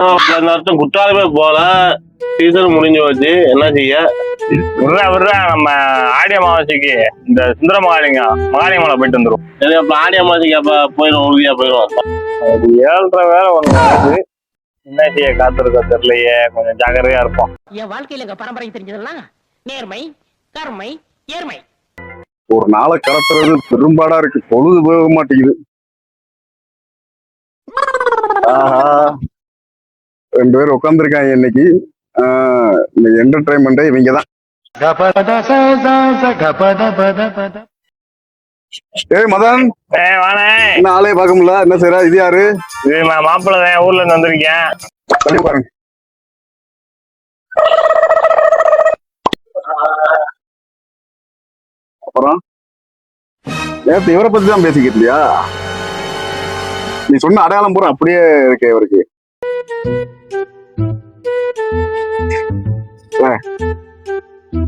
நான் வருஷம் குற்றாலமே போல சீசன் முடிஞ்சு போச்சு என்ன செய்ய? விட்றா விட்றா. நம்ம ஆடி அமாவாசைக்கு இந்த சுந்தர மகாலிங்க மகாலிங்க மலை போயிட்டு வந்துரும் சரி அப்ப ஆடி அமாவாசைக்கு அப்ப போயிடும் உறுதியா போயிடும் அது ஏழ்ரை வேலை ஒண்ணு என்ன செய்ய காத்திருக்க தெரியலையே. கொஞ்சம் ஜாக்கிரதையா இருப்போம். என் வாழ்க்கையில எங்க பரம்பரை தெரிஞ்சதெல்லாம் நேர்மை கருமை ஏர்மை ஒரு நாளை கடத்துறது பெரும்பாடா இருக்கு. பொழுது போக மாட்டேங்குது. ஆஹா. ரெண்டு பேர் உட்காந்துருக்காங்க இன்னைக்கு. என்டர்டைன்மெண்ட்டே இவங்க தான். ஏய் மதன். என்ன ஆளே பார்க்க முடியல? என்ன செய்யறா இது யாரு? இது நான் மாப்பிள்ளை தான் ஊர்ல இருந்து வந்திருக்கேன். தள்ளி பாருங்க. அப்புறம்? நேத்து இவரை பத்தி தான் பேசிக்கிட்டு இல்லையா நீ சொன்ன அடையாளம் பூரா அப்படியே இருக்கு இவருக்கு.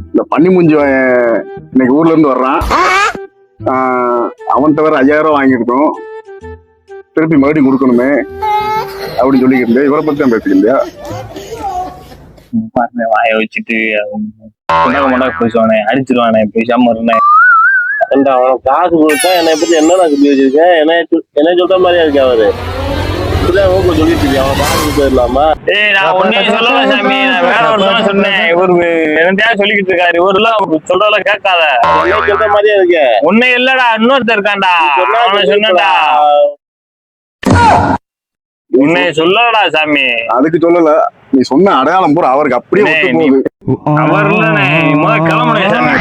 இந்த பன்னி முஞ்சி இன்னைக்கு ஊர்ல இருந்து வர்றான். ஆஹ், அவன்கிட்ட வேற ஐயாயிரம் ரூபாய் வாங்கியிருக்கோம். திருப்பி மறுபடியும் கொடுக்கணுமே அப்படின்னு சொல்லிக்கிட்டு இவரை பத்தி தான் பேசிக்கிட்டு இல்லையா பாருங்க வாய வச்சுட்டு முன்னாக முன்னாக பேசுவானே அடிச்சிருவானே பேசாம இருந்தேன் அவனுக்கு காசு கொடுத்தா என்னை பத்தி என்ன நான் சொல்லி வச்சிருக்கேன் என்ன என்ன சொல்ற மாதிரியா இருக்கு அவரு? இப்படிதான் ஊருக்கு சொல்லிட்டு இருக்கேன் அவன் பாத்துட்டு போயிடலாமா ஏய் நான் ஒன்னே சொல்லல சாமி. நான் வேற ஒரு தான் சொன்னேன். இவரு என்னத்தையா சொல்லிக்கிட்டு இருக்காரு. இவருலாம் சொல்றதெல்லாம் கேட்காத. சொல்ற மாதிரியா இருக்கு? இல்லடா இன்னொருத்தர் இருக்கான்டா. அவனை சொன்னடா உன்னை சொல்லடா சாமி. அதுக்கு சொல்லல. நீ சொன்ன அடையாளம் பூரா அவருக்கு அப்படியே ஒத்து போகுது. அவர் இல்லனே முத கிளம்புனே சாமி.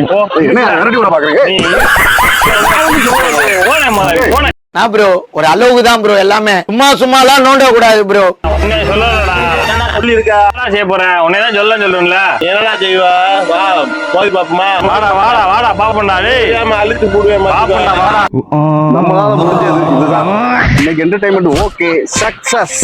இப்போ ஏய், என்ன விரட்டி விட பாக்குறீங்க நீ போனே முதல்ல போனே. நான் ப்ரோ ஒரு அளவுக்கு தான் ப்ரோ எல்லாமே சும்மா சும்மாலாம் நோண்ட கூடாது ப்ரோ உன்னை சொல்லலடா. சொல்லி இருக்கா என்ன செய்ய போறேன் உன்னை தான் சொல்ல சொல்லும்ல என்னடா செய்வா? வா போய் பாப்போமா? வாடா வாடா வாடா பாப்பண்டா டேய். அழுத்து போடுவேன் பாப்பண்டா வாடா. நம்மளால முடிஞ்சது இதுதான். இன்னைக்கு என்டர்டைன்மெண்ட் ஓகே. சக்சஸ்